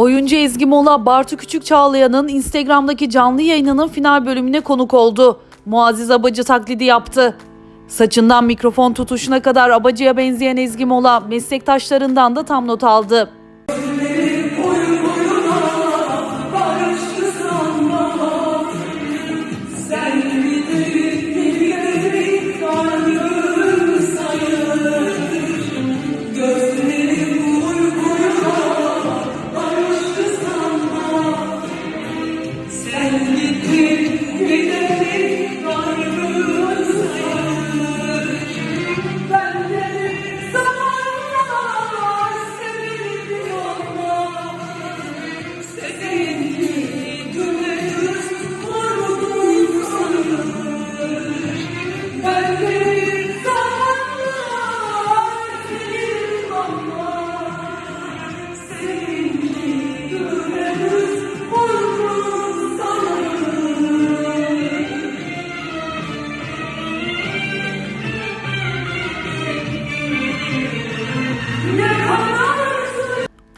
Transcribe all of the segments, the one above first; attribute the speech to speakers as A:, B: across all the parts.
A: Oyuncu Ezgi Mola, Bartu Küçük Çağlayan'ın Instagram'daki canlı yayınının final bölümüne konuk oldu. Muazzez Abacı taklidi yaptı. Saçından mikrofon tutuşuna kadar Abacı'ya benzeyen Ezgi Mola, meslektaşlarından da tam not aldı.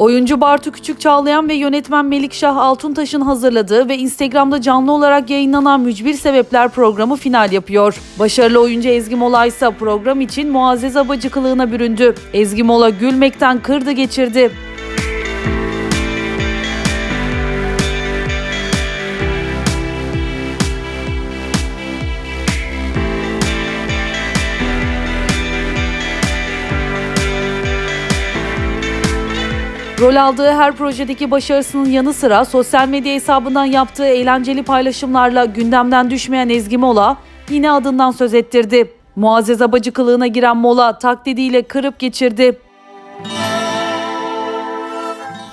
A: Oyuncu Bartu Küçük Çağlayan ve yönetmen Melikşah Altuntaş'ın hazırladığı ve Instagram'da canlı olarak yayınlanan Mücbir Sebepler programı final yapıyor. Başarılı oyuncu Ezgi Mola ise program için Muazzez Abacı kılığına büründü. Ezgi Mola gülmekten kırdı geçirdi. Rol aldığı her projedeki başarısının yanı sıra sosyal medya hesabından yaptığı eğlenceli paylaşımlarla gündemden düşmeyen Ezgi Mola yine adından söz ettirdi. Muazzez Abacı kılığına giren Mola taklidiyle kırıp geçirdi.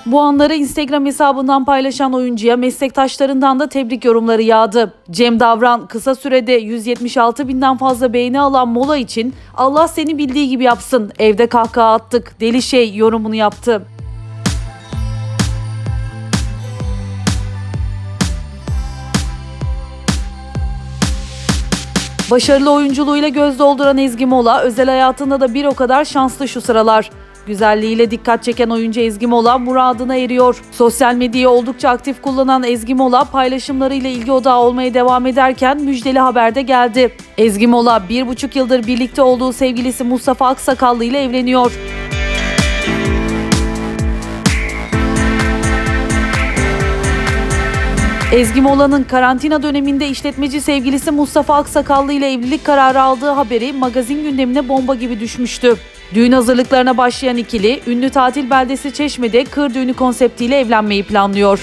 A: Bu anları Instagram hesabından paylaşan oyuncuya meslektaşlarından da tebrik yorumları yağdı. Cem Davran kısa sürede 176 binden fazla beğeni alan Mola için Allah seni bildiği gibi yapsın evde kahkaha attık deli şey yorumunu yaptı. Başarılı oyunculuğuyla göz dolduran Ezgi Mola, özel hayatında da bir o kadar şanslı şu sıralar. Güzelliğiyle dikkat çeken oyuncu Ezgi Mola muradına eriyor. Sosyal medyayı oldukça aktif kullanan Ezgi Mola paylaşımlarıyla ilgi odağı olmaya devam ederken müjdeli haber de geldi. Ezgi Mola bir buçuk yıldır birlikte olduğu sevgilisi Mustafa Aksakallı ile evleniyor. Ezgi Mola'nın karantina döneminde işletmeci sevgilisi Mustafa Aksakallı ile evlilik kararı aldığı haberi magazin gündemine bomba gibi düşmüştü. Düğün hazırlıklarına başlayan ikili, ünlü tatil beldesi Çeşme'de kır düğünü konseptiyle evlenmeyi planlıyor.